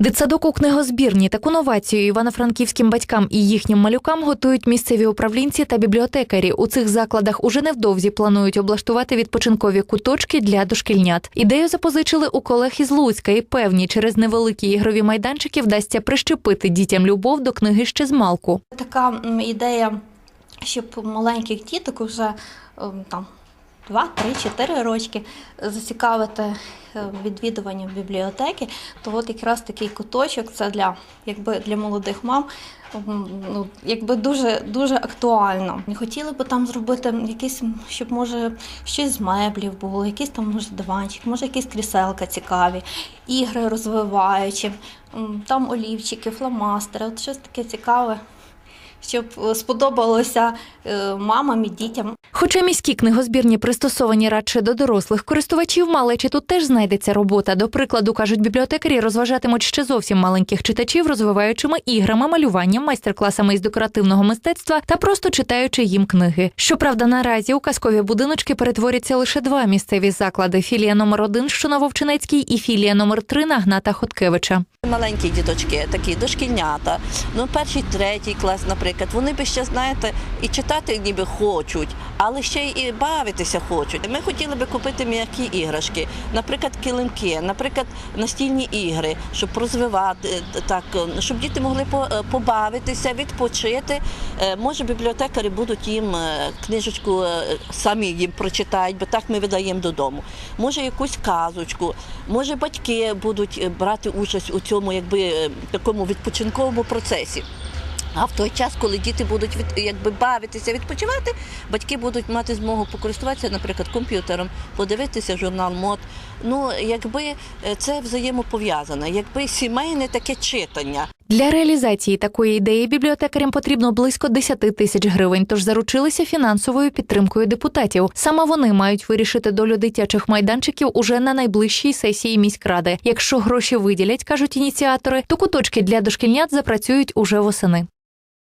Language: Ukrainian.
Дитсадок у книгозбірні таку новацію івано-франківським батькам і їхнім малюкам готують місцеві управлінці та бібліотекарі. У цих закладах уже невдовзі планують облаштувати відпочинкові куточки для дошкільнят. Ідею запозичили у колег із Луцька і певні, через невеликі ігрові майданчики вдасться прищепити дітям любов до книги ще з малку. Така ідея, щоб маленьких діток вже ем, там 2, 3, 4 рочки зацікавити е, відвідуванням бібліотеки, то от якраз такий куточок це для, якби, для молодих мам ну, якби дуже, дуже актуально. Хотіли би там зробити якийсь, щоб може щось з меблів було, якийсь там може диванчик, може якісь кріселка цікаві, ігри розвиваючі, там олівчики, фломастери, от щось таке цікаве щоб е, сподобалося е, мамам і дітям. Хоча міські книгозбірні пристосовані радше до дорослих користувачів, малечі тут теж знайдеться робота. До прикладу, кажуть бібліотекарі, розважатимуть ще зовсім маленьких читачів, розвиваючими іграми, малюванням, майстер-класами із декоративного мистецтва та просто читаючи їм книги. Щоправда, наразі у казкові будиночки перетворяться лише два місцеві заклади: філія номер 1 що на Вовчинецькій і філія номер 3 на Гната Хоткевича. Маленькі діточки, такі дошкільнята, ну перший, третій клас, наприклад, вони би ще знаєте і читати ніби хочуть, але ще і бавитися хочуть. Ми хотіли би купити м'які іграшки, наприклад, килимки, наприклад, настільні ігри, щоб розвивати е, так, е, щоб діти могли е, побавитися, відпочити. Може, бібліотекарі будуть їм книжечку самі їм прочитають, бо так ми видаємо додому. Може, якусь казочку, може, батьки будуть брати участь у цьому, якби такому відпочинковому процесі. А в той час, коли діти будуть від, якби бавитися, відпочивати, батьки будуть мати змогу покористуватися, наприклад, комп'ютером, подивитися журнал мод. Ну, якби е, це взаємопов'язане, якби сімейне таке читання. Для реалізації такої ідеї бібліотекарям потрібно близько 10 тисяч гривень, тож заручилися фінансовою підтримкою депутатів. Саме вони мають вирішити долю дитячих майданчиків уже на найближчій сесії міськради. Якщо гроші виділять, кажуть ініціатори, то куточки для дошкільнят запрацюють уже восени.